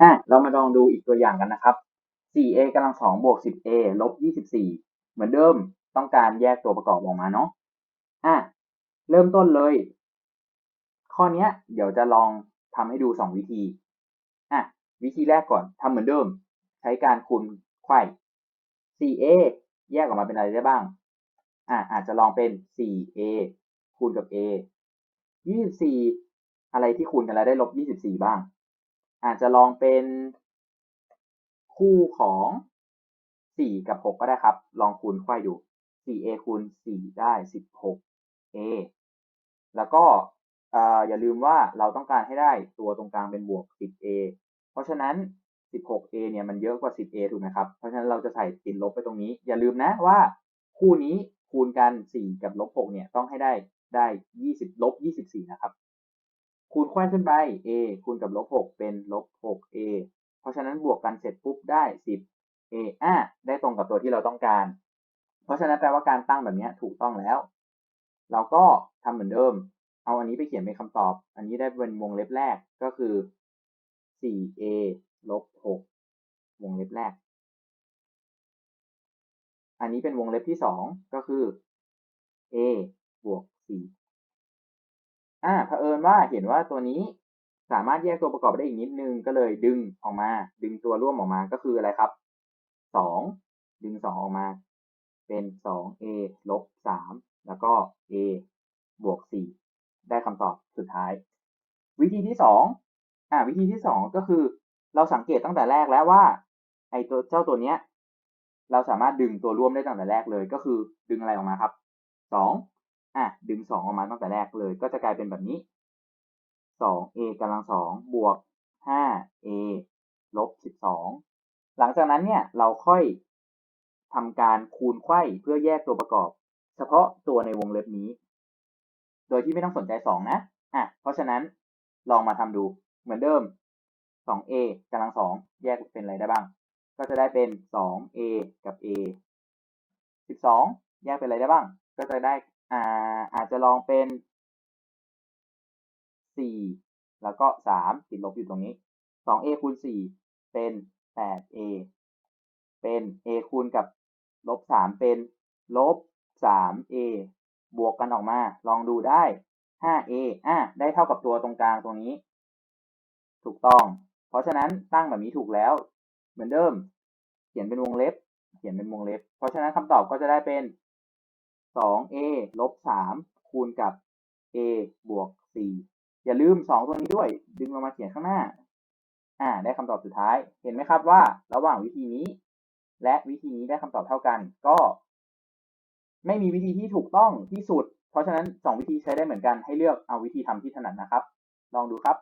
อะเรามาลองดูอีกตัวอย่างกันนะครับ 4a กำลังสองบวก 10a ลบ 24 เหมือนเดิมต้องการแยกตัวประกอบออกมาเนาะอะเริ่มต้นเลย ข้อนี้เดี๋ยวจะลองทำให้ดู 2 วิธีอะวิธีแรกก่อนทำเหมือนเดิม ใช้การคูณไขว้ 4a แยกออกมาเป็นอะไรได้บ้างอะอาจจะลองเป็น 4a คูณกับ a 24 อะไรที่คูณกันแล้วได้ลบ 24 บ้าง อาจจะลองเป็นคู่ของ4กับ6ก็ได้ครับ ลองคูณไขว้ดู 4a คูณ4ได้ 16a แล้วก็เอ่ออย่าลืมว่าเราต้องการให้ได้ตัวตรงกลางเป็นบวก 10a เพราะฉะนั้น 16a เนี่ยมันเยอะกว่า 10a ถูกไหมครับ เพราะฉะนั้นเราจะใส่ติดลบไปตรงนี้ อย่าลืมนะว่าคู่นี้คูณกัน 4 กับลบ 6 เนี่ยต้องให้ได้ได้ 20 ลบ 24 นะครับ คูณไขว้ขึ้นไป a คูณกับลบ6เป็นลบ 6a เพราะฉะนั้นบวกกันเสร็จปุ๊บได้ 10a อะได้ตรงกับตัวที่เราต้องการ เพราะฉะนั้นแปลว่าการตั้งแบบนี้ถูกต้องแล้ว เราก็ทำเหมือนเดิม เอาอันนี้ไปเขียนเป็นคำตอบ อันนี้ได้เป็นวงเล็บแรกก็คือ 4a ลบ 6 วงเล็บแรก อันนี้เป็นวงเล็บที่ 2 ก็คือ a บวก อ่าเผอิญว่าเห็นว่าตัวนี้สามารถแยกตัวประกอบได้อีกนิดนึงก็เลยดึงออกมา ดึงตัวร่วมออกมาก็คืออะไรครับ2ดึง2องออกมา เป็น 2a ลบ3แล้วก็ a บวก4ได้คำตอบสุดท้าย วิธีที่2อ่าวิธีที่2ก็คือ เราสังเกตตั้งแต่แรกแล้วว่า ไอตัวเจ้าตัวเนี้ย เราสามารถดึงตัวร่วมได้ตั้งแต่แรกเลย ก็คือดึงอะไรออกมาครับ2อ่ อะดึง2ออกมาตั้งแต่แรกเลย ก็จะกลายเป็นแบบนี้ 2a กำลัง2บวก 5a ลบ12หลังจากนั้นเนี่ยเราค่อยทำการคูณไขว้เพื่อแยกตัวประกอบ เฉพาะตัวในวงเล็บนี้ โดยที่ไม่ต้องสนใจ2นะอะเพราะฉะนั้นลองมาทำดูเหมือนเดิม 2a กำลัง2แยกเป็นอะไรได้บ้าง ก็จะได้เป็น 2a กับ a 12 แยกเป็นอะไรได้บ้าง ก็จะได้ อ่าอาจจะลองเป็น4แล้วก็3ติดลบอยู่ตรงนี้ 2a คูณ4เป็น 8a เป็น a คูณกับลบ3เป็นลบ 3a บวกกันออกมา ลองดูได้ 5a อะได้เท่ากับตัวตรงกลางตรงนี้ ถูกต้อง เพราะฉะนั้นตั้งแบบนี้ถูกแล้ว เหมือนเดิม เขียนเป็นวงเล็บ เขียนเป็นวงเล็บ เพราะฉะนั้นคำตอบก็จะได้เป็น 2a ลบ3คูณกับ a บวก4อย่าลืม 2 ตัวนี้ด้วย ดึงลงมาเขียนข้างหน้า อ่า ได้คำตอบสุดท้าย เห็นไหมครับว่า ระหว่างวิธีนี้ และวิธีนี้ได้คำตอบเท่ากัน ก็ ไม่มีวิธีที่ถูกต้องที่สุด เพราะฉะนั้น 2 วิธีใช้ได้เหมือนกัน ให้เลือกเอาวิธีทำที่ถนัดนะครับ ลองดูครับ